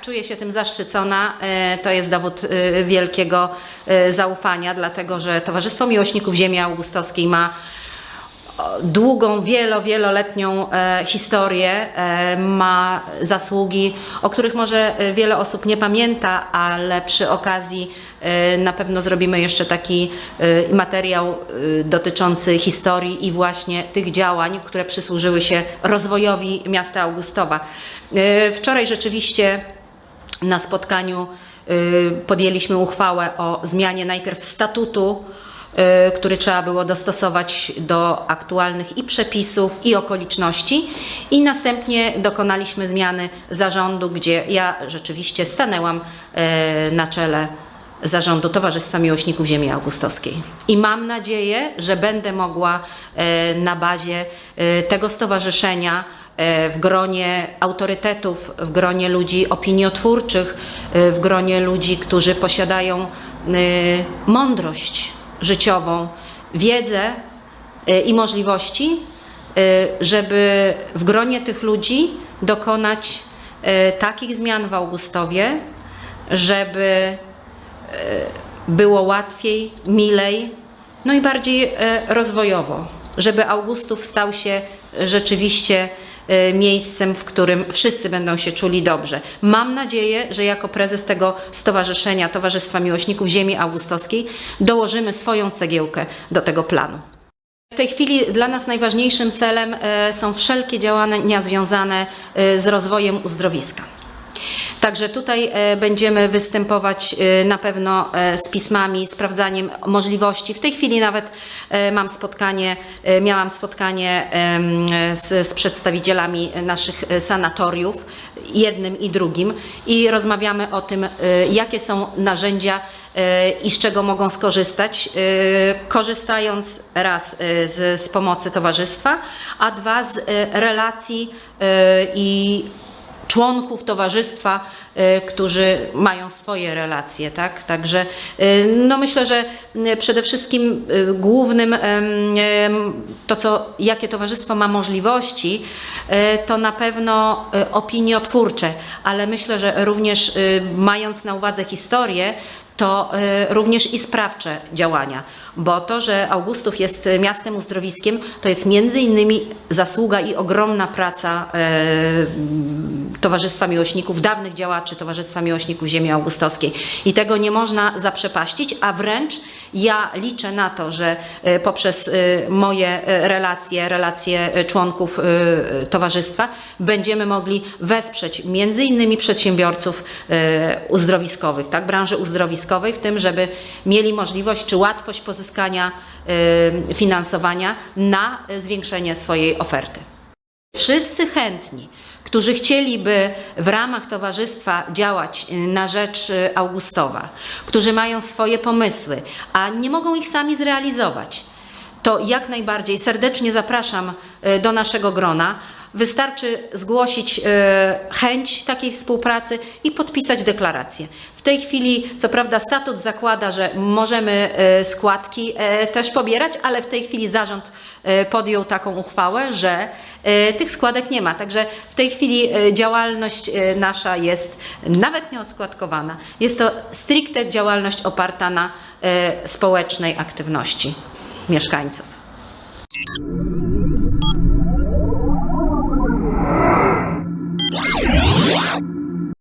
czuję się tym zaszczycona. E, To jest dowód e, wielkiego e, zaufania, dlatego że Towarzystwo Miłośników Ziemi Augustowskiej ma długą, wielo, wieloletnią historię, ma zasługi, o których może wiele osób nie pamięta, ale przy okazji na pewno zrobimy jeszcze taki materiał dotyczący historii i właśnie tych działań, które przysłużyły się rozwojowi miasta Augustowa. Wczoraj rzeczywiście na spotkaniu y, podjęliśmy uchwałę o zmianie najpierw statutu, y, który trzeba było dostosować do aktualnych i przepisów, i okoliczności, i następnie dokonaliśmy zmiany zarządu, gdzie ja rzeczywiście stanęłam y, na czele zarządu Towarzystwa Miłośników Ziemi Augustowskiej. I mam nadzieję, że będę mogła na bazie tego stowarzyszenia w gronie autorytetów, w gronie ludzi opiniotwórczych, e, w gronie ludzi, którzy posiadają e, mądrość życiową, wiedzę e, i możliwości, e, żeby w gronie tych ludzi dokonać e, takich zmian w Augustowie, żeby było łatwiej, milej, no i bardziej e, rozwojowo, żeby Augustów stał się rzeczywiście e, miejscem, w którym wszyscy będą się czuli dobrze. Mam nadzieję, że jako prezes tego stowarzyszenia, Towarzystwa Miłośników Ziemi Augustowskiej, dołożymy swoją cegiełkę do tego planu. W tej chwili dla nas najważniejszym celem e, są wszelkie działania związane e, z rozwojem uzdrowiska. Także tutaj e, będziemy występować e, na pewno e, z pismami, sprawdzaniem możliwości. W tej chwili nawet mam spotkanie, miałam spotkanie z, z przedstawicielami naszych sanatoriów, jednym i drugim, i rozmawiamy o tym, jakie są narzędzia i z czego mogą skorzystać, korzystając raz z, z pomocy towarzystwa, a dwa z relacji i członków towarzystwa, y, którzy mają swoje relacje, tak? Także y, no myślę, że y, przede wszystkim głównym to, co, jakie towarzystwo ma możliwości, to na pewno opiniotwórcze, ale myślę, że również mając na uwadze historię, to y, również i sprawcze działania, bo to, że Augustów jest miastem uzdrowiskiem, to jest między innymi zasługa i ogromna praca y, Towarzystwa Miłośników, dawnych działaczy Towarzystwa Miłośników Ziemi Augustowskiej. I tego nie można zaprzepaścić, a wręcz ja liczę na to, że y, poprzez moje relacje, relacje członków Towarzystwa będziemy mogli wesprzeć między innymi przedsiębiorców uzdrowiskowych, tak, branży uzdrowiskowej w tym, żeby mieli możliwość czy łatwość pozyskania y, finansowania na zwiększenie swojej oferty. Wszyscy chętni, którzy chcieliby w ramach towarzystwa działać y, na rzecz y, Augustowa, którzy mają swoje pomysły, a nie mogą ich sami zrealizować, to jak najbardziej serdecznie zapraszam do naszego grona. Wystarczy zgłosić y, chęć takiej współpracy i podpisać deklarację. W tej chwili, co prawda, statut zakłada, że możemy y, składki y, też pobierać, ale w tej chwili zarząd podjął taką uchwałę, że tych składek nie ma. Także w tej chwili działalność nasza jest nawet nieoskładkowana. Jest to stricte działalność oparta na społecznej aktywności mieszkańców.